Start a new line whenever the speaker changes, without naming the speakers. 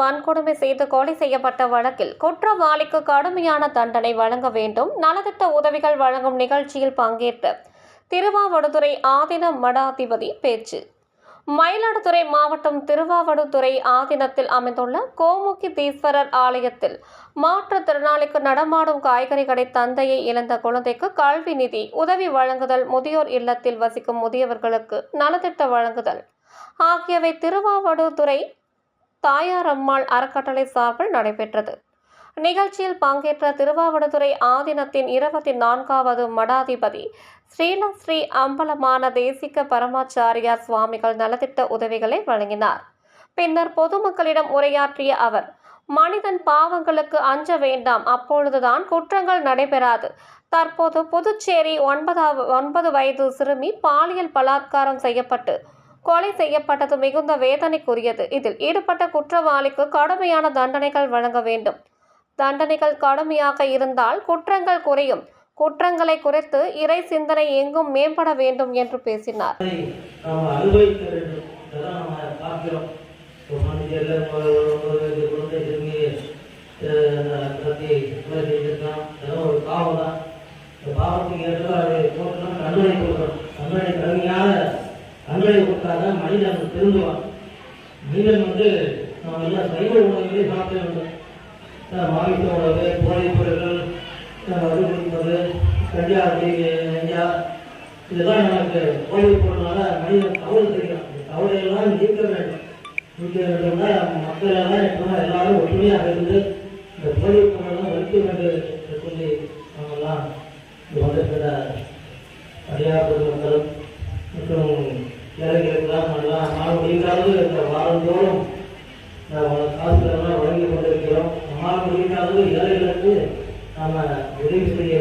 வன்கொடுமை செய்து கொலை செய்யப்பட்ட வழக்கில் குற்றவாளிக்கு கடுமையான தண்டனை வழங்க வேண்டும் நலத்திட்ட உதவிகள் வழங்கும் நிகழ்ச்சியில் பங்கேற்ற திருவாவடுதுறை ஆதீன மடாதிபதி பேச்சு. மயிலாடுதுறை மாவட்டம் திருவாவடுதுறை ஆதீனத்தில் அமைந்துள்ள கோமுகி தீஸ்வரர் ஆலயத்தில் மாற்றுத்திறனாளிக்கு நடமாடும் காய்கறி கடை தந்தையை இழந்த குழந்தைக்கு கல்வி நிதி உதவி வழங்குதல் முதியோர் இல்லத்தில் வசிக்கும் முதியவர்களுக்கு நலத்திட்ட வழங்குதல். ஆகியவை திருவாவடுதுறை தாயார் அம்மாள் அறக்கட்டளை சார்பில் நடைபெற்றது. நிகழ்ச்சியில் பங்கேற்ற திருவாவடுதுறை ஆதீனத்தின் இருபத்தி நான்காவது மடாதிபதி ஸ்ரீல ஸ்ரீ அம்பலமான தேசிக பரமாச்சாரியார் சுவாமிகள் நலத்திட்ட உதவிகளை வழங்கினார். பின்னர் பொதுமக்களிடம் உரையாற்றிய அவர் மனிதன் பாவங்களுக்கு அஞ்ச வேண்டாம் அப்பொழுதுதான் குற்றங்கள் நடைபெறாது. தற்போது புதுச்சேரி ஒன்பதாவது ஒன்பது வயது சிறுமி பாலியல் பலாத்காரம் செய்யப்பட்டு கொலை செய்யப்பட்டது மிகுந்த வேதனைக்குரியது. இதில் ஈடுபட்ட குற்றவாளிக்கு கடுமையான தண்டனைகள் வழங்க வேண்டும். தண்டனைகள் கடுமையாக இருந்தால் குற்றங்கள் குறையும். குற்றங்களை குறைத்து இறை சிந்தனை எங்கும் மேம்பட வேண்டும் என்று பேசினார்.
பாவத்துக்கு ஏற்ற அனுபவிக்க வேண்டும் இதெல்லாம் நம்ம பார்க்கிறோம் ஒரு மனிதர்ல ஒரு ஒரு ஒரு குழந்தை திரும்பி கத்தி கொலை செஞ்சிருக்கான் இதெல்லாம் ஒரு பாவம் தான் இந்த பாவத்துக்கு ஏற்ற அதை போட்டுனா தண்டனை கொடுக்கணும் தண்டனை கடுமையான தண்டனை அப்படின்னு மனிதன் திருந்துவான். மனிதன் வந்து நம்ம எல்லாம் சைவ உணவுகளே சாப்பிட வேண்டும். மாமிச உணவு போதைப் பொருட்கள் அஹ் மது குடிப்பது கஞ்சா கஞ்சா இதெல்லாம் நமக்கு போதைப் பொருளால மனிதன் தவறு செய்யலாம் தவறையெல்லாம் நீக்க வேண்டும். நீக்க வேண்டும்னா மக்கள் எல்லாம் இப்போ எல்லாரும் ஒற்றுமையாக இருந்து இந்த போதைப் பொருளெல்லாம் ஒழிக்க வேண்டும் என்று சொல்லி நாமெல்லாம் இந்த வந்திருக்கிற அடியார் பொதுமக்களும் மற்றும் ஏழைகளுக்கெல்லாம் நல்லா மாற முடிந்தாலும் இந்த வாரந்தோறும் காசுகளெல்லாம் வழங்கி கொண்டிருக்கிறோம். நம்மால் முடிந்தாலும் ஏழைகளுக்கு நாம உதவி செய்ய